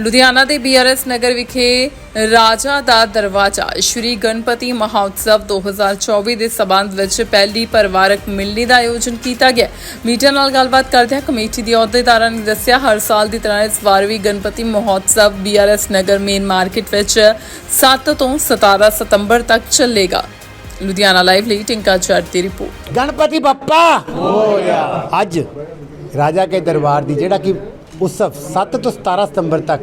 ਲੁਧਿਆਣਾ ਦੇ ਬੀਆਰਐਸ ਨਗਰ ਵਿਖੇ ਰਾਜਾ ਦਾ ਦਰਵਾਜ਼ਾ ਸ਼੍ਰੀ ਗਣਪਤੀ ਮਹੋਤਸਵ 2024 ਦੇ ਸਬੰਧ ਵਿੱਚ ਪਹਿਲੀ ਪਰਿਵਾਰਕ ਮਿਲਣੀ ਦਾ ਆਯੋਜਨ ਕੀਤਾ ਗਿਆ। ਮੀਡੀਆ ਨਾਲ ਗੱਲਬਾਤ ਕਰਦਿਆਂ ਕਮੇਟੀ ਦੇ ਅਹੁਦੇਦਾਰਾਂ ਨੇ ਦੱਸਿਆ ਹਰ ਸਾਲ ਦੀ ਤਰ੍ਹਾਂ ਇਸ ਵਾਰ ਵੀ Ganpati Mahotsav BRS Nagar main market ਵਿੱਚ 7 ਤੋਂ 17 ਸਤੰਬਰ ਤੱਕ ਚੱਲੇਗਾ। ਲੁਧਿਆਣਾ ਲਾਈਵ ਲਈ ਟਿੰਕਾ ਚੜ ਦੀ ਰਿਪੋਰਟ। ਗਣਪਤੀ ਬੱਪਾ! ਹੋਇਆ ਅੱਜ ਰਾਜਾ ਕੇ ਦਰਬਾਰ ਦੀ ਜਿਹੜਾ ਕਿ ਉਤਸਵ 7 ਤੋਂ 17 ਸਤੰਬਰ ਤੱਕ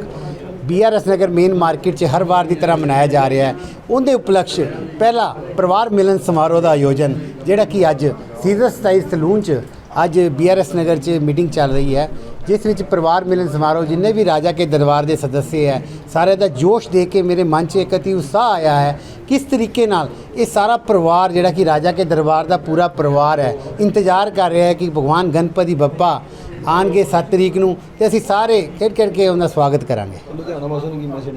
ਬੀਆਰਐਸ ਨਗਰ ਮੇਨ ਮਾਰਕੀਟ 'ਚ ਹਰ ਵਾਰ ਦੀ ਤਰ੍ਹਾਂ ਮਨਾਇਆ ਜਾ ਰਿਹਾ ਹੈ ਉਹਦੇ ਉਪਲਕਸ਼ ਪਹਿਲਾ ਪਰਿਵਾਰ ਮਿਲਨ ਸਮਾਰੋਹ ਦਾ ਆਯੋਜਨ ਜਿਹੜਾ ਕਿ ਅੱਜ ਸੀਜ਼ਰ ਸਟਾਈਲ ਸਲੂਨ 'ਚ ਅੱਜ ਬੀਆਰਐਸ ਨਗਰ 'ਚ ਮੀਟਿੰਗ ਚੱਲ ਰਹੀ ਹੈ ਜਿਸ ਵਿੱਚ ਪਰਿਵਾਰ ਮਿਲਨ ਸਮਾਰੋਹ ਜਿੰਨੇ ਵੀ ਰਾਜਾ ਕੇ ਦਰਬਾਰ ਦੇ ਸਦੱਸਿਆ ਹੈ ਸਾਰੇ ਦਾ ਜੋਸ਼ ਦੇਖ ਕੇ ਮੇਰੇ ਮਨ 'ਚ ਇੱਕ ਅਤੀ ਉਤਸ਼ਾਹ ਆਇਆ ਹੈ ਕਿਸ ਤਰੀਕੇ ਨਾਲ ਇਹ ਸਾਰਾ ਪਰਿਵਾਰ ਜਿਹੜਾ ਕਿ ਰਾਜਾ ਕੇ ਦਰਬਾਰ ਦਾ ਪੂਰਾ ਪਰਿਵਾਰ ਹੈ ਇੰਤਜ਼ਾਰ ਕਰ ਰਿਹਾ ਹੈ ਕਿ ਭਗਵਾਨ ਗਣਪਤੀ ਬੱਪਾ ਆਣਗੇ 7 ਤਰੀਕ ਨੂੰ ਤੇ ਅਸੀਂ ਸਾਰੇ ਖੇਡ ਖੇਡ ਕੇ ਉਹਨਾਂ ਦਾ ਸਵਾਗਤ ਕਰਾਂਗੇ। ਲੁਧਿਆਣਾ ਵਾਸੀਆਂ ਨੂੰ ਕੀ ਮੈਸੇਜ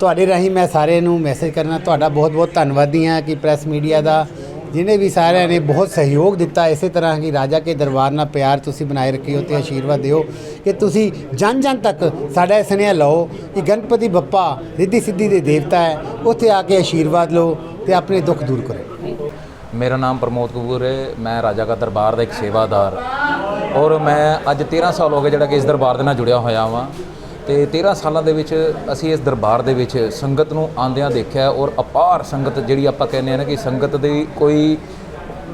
ਤੁਹਾਡੇ ਰਾਹੀਂ ਮੈਂ ਸਾਰਿਆਂ ਨੂੰ ਮੈਸੇਜ ਕਰਨਾ ਤੁਹਾਡਾ ਬਹੁਤ ਬਹੁਤ ਧੰਨਵਾਦੀ ਹਾਂ ਕਿ ਪ੍ਰੈਸ ਮੀਡੀਆ ਦਾ ਜਿਨੇ ਵੀ ਸਾਰਿਆਂ ਨੇ ਬਹੁਤ ਸਹਿਯੋਗ ਦਿੱਤਾ ਇਸੇ ਤਰ੍ਹਾਂ ਕਿ ਰਾਜਾ ਕੇ ਦਰਬਾਰ ਨਾਲ ਪਿਆਰ ਤੁਸੀਂ ਬਣਾਏ ਰੱਖਿਓ ਤੇ ਆਸ਼ੀਰਵਾਦ ਦਿਓ ਕਿ ਤੁਸੀਂ ਜਨ ਜਨ ਤੱਕ ਸਾਡਾ ਇਹ ਸੁਨੇਹਾ ਲਓ ਕਿ ਗਣਪਤੀ ਬੱਪਾ ਰਿੱਧੀ ਸਿੱਧੀ ਦੇ ਦੇਵਤਾ ਹੈ, ਉੱਥੇ ਆ ਕੇ ਆਸ਼ੀਰਵਾਦ ਲਓ ਤੇ ਆਪਣੇ ਦੁੱਖ ਦੂਰ ਕਰੋ। ਮੇਰਾ ਨਾਮ ਪ੍ਰਮੋਦ ਕਪੂਰ ਹੈ, ਮੈਂ ਰਾਜਾ ਕਾ ਦਰਬਾਰ ਦਾ ਇੱਕ ਸੇਵਾਦਾਰ। ਔਰ ਮੈਂ ਅੱਜ 13 ਸਾਲ ਹੋ ਗਏ ਜਿਹੜਾ ਕਿ ਇਸ ਦਰਬਾਰ ਦੇ ਨਾਲ ਜੁੜਿਆ ਹੋਇਆ ਵਾਂ। ਤੇ 13 ਸਾਲਾਂ ਦੇ ਵਿੱਚ ਅਸੀਂ ਇਸ ਦਰਬਾਰ ਦੇ ਵਿੱਚ ਸੰਗਤ ਨੂੰ ਆਂਦਿਆਂ ਦੇਖਿਆ ਔਰ ਅਪਾਰ ਸੰਗਤ ਜਿਹੜੀ ਆਪਾਂ ਕਹਿੰਦੇ ਆ ਨਾ ਕਿ ਸੰਗਤ ਦੀ ਕੋਈ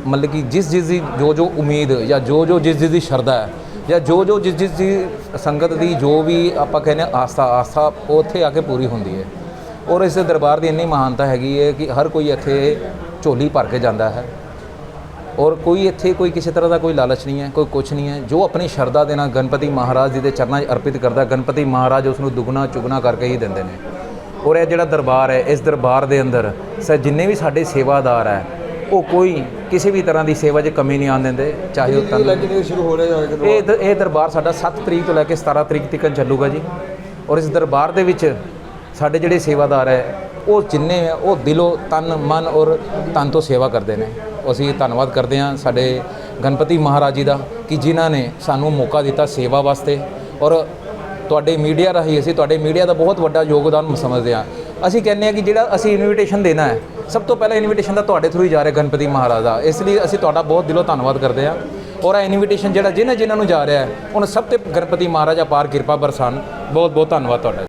ਮਤਲਬ ਕਿ ਜਿਸ ਜਿਸ ਦੀ ਜੋ ਜੋ ਉਮੀਦ ਜਾਂ ਜੋ ਜੋ ਜਿਸ ਜਿਸ ਦੀ ਸ਼ਰਧਾ ਹੈ ਜਾਂ ਜੋ ਜੋ ਜਿਸ ਜਿਸ ਦੀ ਸੰਗਤ ਦੀ ਜੋ ਵੀ ਆਪਾਂ ਕਹਿੰਦੇ ਆ ਆਸਥਾ ਆਸਥਾ ਉਹ ਉੱਥੇ ਆ ਕੇ ਪੂਰੀ ਹੁੰਦੀ ਹੈ। ਔਰ ਇਸ ਦਰਬਾਰ ਦੀ ਇੰਨੀ ਮਹਾਨਤਾ ਹੈਗੀ ਹੈ ਕਿ ਹਰ ਕੋਈ ਇੱਥੇ ਝੋਲੀ ਭਰ ਕੇ ਜਾਂਦਾ ਹੈ। ਔਰ ਕੋਈ ਇੱਥੇ ਕੋਈ ਕਿਸੇ ਤਰ੍ਹਾਂ ਦਾ ਕੋਈ ਲਾਲਚ ਨਹੀਂ ਹੈ ਕੋਈ ਕੁਝ ਨਹੀਂ ਹੈ। ਜੋ ਆਪਣੀ ਸ਼ਰਧਾ ਦੇ ਨਾਲ ਗਣਪਤੀ ਮਹਾਰਾਜ ਜੀ ਦੇ ਚਰਨਾਂ 'ਚ ਅਰਪਿਤ ਕਰਦਾ ਗਣਪਤੀ ਮਹਾਰਾਜ ਉਸ ਨੂੰ ਦੁੱਗਣਾ ਚੁਗਣਾ ਕਰਕੇ ਹੀ ਦਿੰਦੇ ਨੇ। ਔਰ ਇਹ ਜਿਹੜਾ ਦਰਬਾਰ ਹੈ ਇਸ ਦਰਬਾਰ ਦੇ ਅੰਦਰ ਸ ਜਿੰਨੇ ਵੀ ਸਾਡੇ ਸੇਵਾਦਾਰ ਹੈ ਉਹ ਕੋਈ ਕਿਸੇ ਵੀ ਤਰ੍ਹਾਂ ਦੀ ਸੇਵਾ 'ਚ ਕਮੀ ਨਹੀਂ ਆਉਣ ਦਿੰਦੇ ਚਾਹੇ ਉਹ ਤਨ ਸ਼ੁਰੂ ਹੋ ਰਿਹਾ ਇਹ ਦ- ਇਹ ਦਰਬਾਰ ਸਾਡਾ 7 ਤਰੀਕ ਤੋਂ ਲੈ ਕੇ 17 ਤਰੀਕ ਤੱਕ ਚੱਲੂਗਾ ਜੀ। ਔਰ ਇਸ ਦਰਬਾਰ ਦੇ ਵਿੱਚ ਸਾਡੇ ਜਿਹੜੇ ਸੇਵਾਦਾਰ ਹੈ ਉਹ ਜਿੰਨੇ ਹੈ ਉਹ ਦਿਲੋਂ ਤਨ, ਮਨ ਔਰ ਤਨ ਤੋਂ ਸੇਵਾ ਕਰਦੇ ਨੇ। ਅਸੀਂ ਧੰਨਵਾਦ ਕਰਦੇ ਹਾਂ ਸਾਡੇ ਗਣਪਤੀ ਮਹਾਰਾਜ ਜੀ ਦਾ ਕਿ ਜਿਨ੍ਹਾਂ ਨੇ ਸਾਨੂੰ ਮੌਕਾ ਦਿੱਤਾ ਸੇਵਾ ਵਾਸਤੇ। ਔਰ ਤੁਹਾਡੇ ਮੀਡੀਆ ਰਾਹੀਂ ਅਸੀਂ ਤੁਹਾਡੇ ਮੀਡੀਆ ਦਾ ਬਹੁਤ ਵੱਡਾ ਯੋਗਦਾਨ ਸਮਝਦੇ ਹਾਂ। ਅਸੀਂ ਕਹਿੰਦੇ ਹਾਂ ਕਿ ਜਿਹੜਾ ਅਸੀਂ ਇਨਵੀਟੇਸ਼ਨ ਦੇਣਾ ਹੈ, ਸਭ ਤੋਂ ਪਹਿਲਾਂ ਇਨਵੀਟੇਸ਼ਨ ਦਾ ਤੁਹਾਡੇ ਥਰੂ ਹੀ ਜਾ ਰਿਹਾ ਗਣਪਤੀ ਮਹਾਰਾਜ ਦਾ। ਇਸ ਲਈ ਅਸੀਂ ਤੁਹਾਡਾ ਬਹੁਤ ਦਿਲੋਂ ਧੰਨਵਾਦ ਕਰਦੇ ਹਾਂ। ਔਰ ਇਹ ਇਨਵੀਟੇਸ਼ਨ ਜਿਹੜਾ ਜਿਨ੍ਹਾਂ ਜਿਨ੍ਹਾਂ ਨੂੰ ਜਾ ਰਿਹਾ ਹੈ, ਉਹਨਾਂ ਸਭ ਤੇ ਗਣਪਤੀ ਮਹਾਰਾਜ ਅਪਾਰ ਕਿਰਪਾ ਬਰਸਾਨ। ਬਹੁਤ ਬਹੁਤ ਧੰਨਵਾਦ ਤੁਹਾਡਾ।